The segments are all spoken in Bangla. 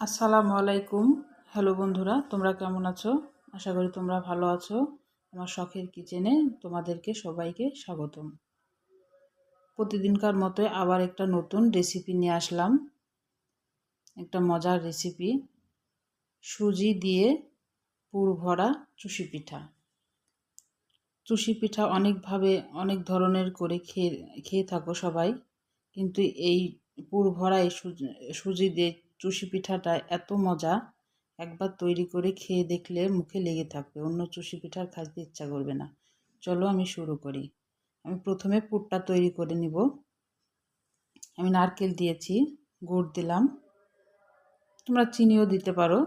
আসসালামু আলাইকুম। হ্যালো বন্ধুরা, তোমরা কেমন আছো? আশা করি তোমরা ভালো আছো। আমার শখের কিচেনে তোমাদেরকে সবাইকে স্বাগতম। প্রতিদিনকার মতোই আবার একটা নতুন রেসিপি নিয়ে আসলাম। একটা মজার রেসিপি। সুজি দিয়ে পুর ভরা চুষি পিঠা। চুষি পিঠা অনেকভাবে, অনেক ধরনের করে খেয়ে খেয়ে থাকো সবাই। কিন্তু এই পুর ভরা এই সুজি দিয়ে চুষি পিঠাটা এত মজা, একবার তৈরি করে খেয়ে দেখলে মুখে লেগে থাকবে, অন্য চুষি পিঠার খাইতে ইচ্ছা করবে না। চলো আমি শুরু করি। আমি প্রথমে পুরটা তৈরি করে নিব। আমি নারকেল দিয়েছি, গুড় দিলাম। তোমরা চিনিও দিতে পারো।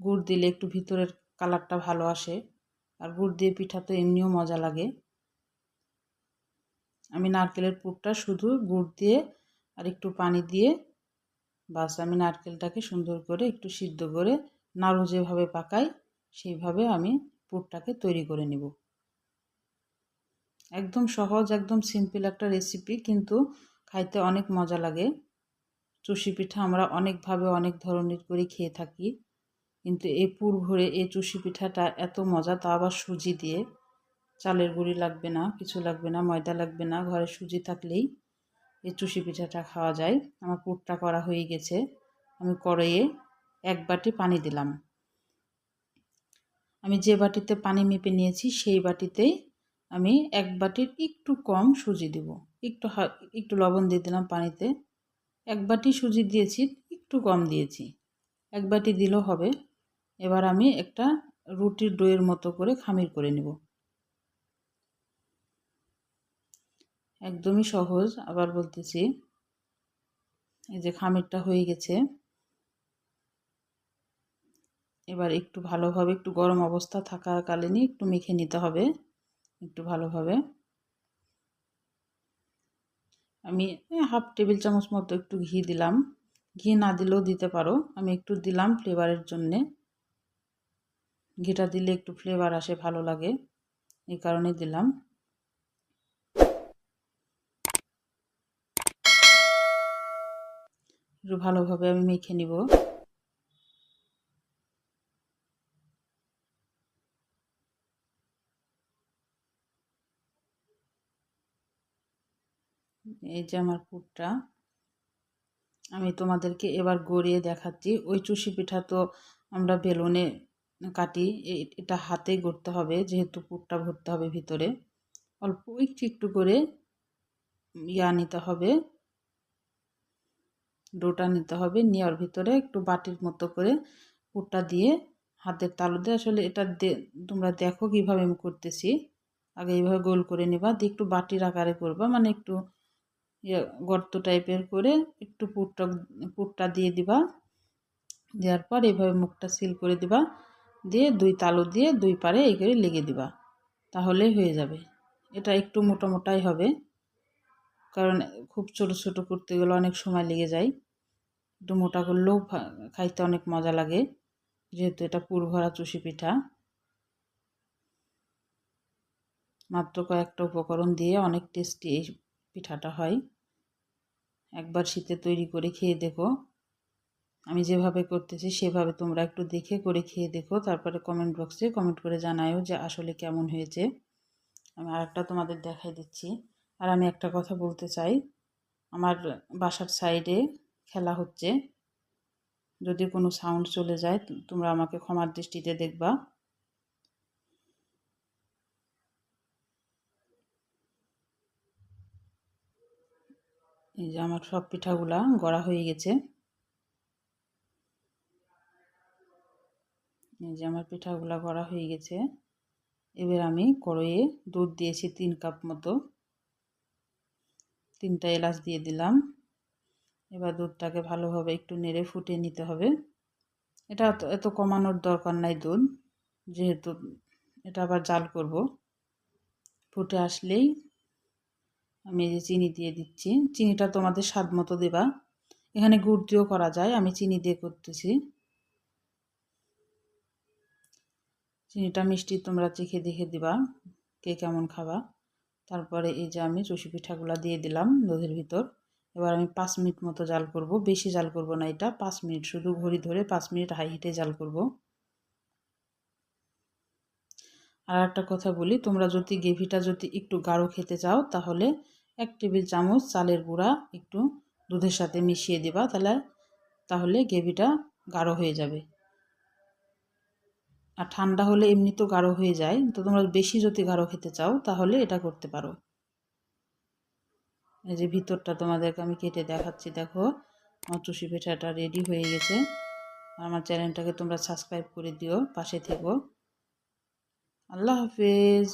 গুড় দিলে একটু ভিতরের কালারটা ভালো আসে, আর গুড় দিয়ে পিঠা তো এমনিও মজা লাগে। আমি নারকেলের পুরটা শুধু গুড় দিয়ে আর একটু পানি দিয়ে বাস আমি নারকেলটাকে সুন্দর করে একটু সিদ্ধ করে নাড়ু যেভাবে পাকাই, সেইভাবে আমি পুরটাকে তৈরি করে নেব। একদম সহজ, একদম সিম্পল একটা রেসিপি কিন্তু খাইতে অনেক মজা লাগে। চুষি পিঠা আমরা অনেকভাবে অনেক ধরনের করে খেয়ে থাকি, কিন্তু এই পুর ভরে এই চুষি পিঠাটা এত মজা, তা আবার সুজি দিয়ে। চালের গুঁড়ি লাগবে না, কিছু লাগবে না, ময়দা লাগবে না, ঘরে সুজি থাকলেই। এই চুষি পিঠাটা খাওয়া যায়। আমার পুরটা করা হয়ে গেছে। আমি কড়াইয়ে এক বাটি পানি দিলাম। আমি যে বাটিতে পানি মেপে নিয়েছি, সেই বাটিতেই আমি এক বাটির একটু কম সুজি দিব। একটু একটু লবণ দিয়ে দিলাম পানিতে। এক বাটি সুজি দিয়েছি, একটু কম দিয়েছি। এক বাটি দিলেও হবে। এবার আমি একটা রুটির ডোয়ের মতো করে খামির করে নেব। একদমই সহজ, আবার বলতেছি, এই যে খামিরটা হয়ে গেছে। এবার একটু ভালোভাবে একটু গরম অবস্থা থাকাকালীনই একটু মেখে নিতে হবে, একটু ভালোভাবে। আমি হাফ টেবিল চামচ মতো একটু ঘি দিলাম। ঘি না দিলেও দিতে পারো, আমি একটু দিলাম ফ্লেভারের জন্যে। ঘিটা দিলে একটু ফ্লেভার আসে, ভালো লাগে, এই কারণে দিলাম। একটু ভালোভাবে আমি মেখে নিব। এই যে আমার পুরটা, আমি তোমাদেরকে এবার গড়িয়ে দেখাচ্ছি। ওই চুষি পিঠা তো আমরা বেলুনে কাটি এটা হাতে গড়তে হবে, যেহেতু পুরটা ভরতে হবে ভিতরে। অল্প একটু একটু করে ইয়া নিতে হবে। ডোটা নিতে হবে। নেওয়ার ভিতরে একটু বাটির মতো করে পুরটা দিয়ে হাতের তালু দিয়ে আসলে এটা তোমরা দেখো কীভাবে আমি করতেছি। আগে এইভাবে গোল করে নেবা, দিয়ে একটু বাটির আকারে করবা। মানে একটু ইয়ে গর্ত টাইপের করে একটু পুরটা পুরটা দিয়ে দিবা। দেওয়ার পর এইভাবে মুখটা সিল করে দিবা। দিয়ে দুই তালু দিয়ে দুই পারে এই করে লেগে দিবা। তাহলেই হয়ে যাবে। এটা একটু মোটা মোটাই হবে। কারণ খুব ছোট ছোট করতে গেলে অনেক সময় লেগে যায়। একটু মোটা করলেও খাইতে অনেক মজা লাগে, যেহেতু এটা পুর ভরা চুষি পিঠা। মাত্র কয়েকটা উপকরণ দিয়ে অনেক টেস্টি এই পিঠাটা হয়। একবার শীতে তৈরি করে খেয়ে দেখো। আমি যেভাবে করতেছি সেভাবে তোমরা একটু দেখে করে খেয়ে দেখো, তারপরে কমেন্ট বক্সে কমেন্ট করে জানায়ও যে আসলে কেমন হয়েছে। আমি আরেকটা তোমাদের দেখাই দিচ্ছি। আর আমি একটা কথা বলতে চাই। আমার বাসার সাইডে খেলা হচ্ছে। যদি কোনো সাউন্ড চলে যায়, তোমরা আমাকে ক্ষমার দৃষ্টিতে দেখবা। এই যে আমার সব পিঠাগুলা গড়া হয়ে গেছে। এই যে আমার পিঠাগুলা গড়া হয়ে গেছে। এবার আমি কড়ইয়ে দুধ দিয়েছি তিন কাপ মতো। তিনটা এলাচ দিয়ে দিলাম। এবার দুধটাকে ভালোভাবে একটু নেড়ে ফুটিয়ে নিতে হবে। এটা এত কমানোর দরকার নাই দুধ, যেহেতু এটা আবার জাল করব। ফুটে আসলেই আমি এই যে চিনি দিয়ে দিচ্ছি। চিনিটা তোমাদের স্বাদ মতো দেবা। এখানে গুড় দিয়েও করা যায়, আমি চিনি দিয়ে করতেছি। চিনিটা মিষ্টি তোমরা চেখে দেখে দিবা, কে কেমন খাবা। তারপরে এই যে আমি চষি পিঠাগুলো দিয়ে দিলাম দুধের ভিতর। এবার আমি পাঁচ মিনিট মতো জাল করব, বেশি জাল করব না এটা, পাঁচ মিনিট, শুধু ঘড়ি ধরে পাঁচ মিনিট হাই হিটে জাল করব। আর একটা কথা বলি, তোমরা যদি গ্রেভিটা যদি একটু গাঢ় খেতে চাও, তাহলে এক টেবিল চামচ চালের গুঁড়া একটু দুধের সাথে মিশিয়ে দেবা, তাহলে তাহলে গ্রেভিটা গাঢ় হয়ে যাবে। আর ঠান্ডা হলে এমনি তো গাঢ় হয়ে যায়, তো তোমরা বেশি যদি গাঢ় খেতে চাও, তাহলে এটা করতে পারো। এই যে ভিতরটা তোমাদেরকে আমি কেটে দেখাচ্ছি, দেখো। আমার চুষি পিঠাটা রেডি হয়ে গেছে। আমার চ্যানেলটাকে তোমরা সাবস্ক্রাইব করে দিও, পাশে থেকো। আল্লাহ হাফেজ।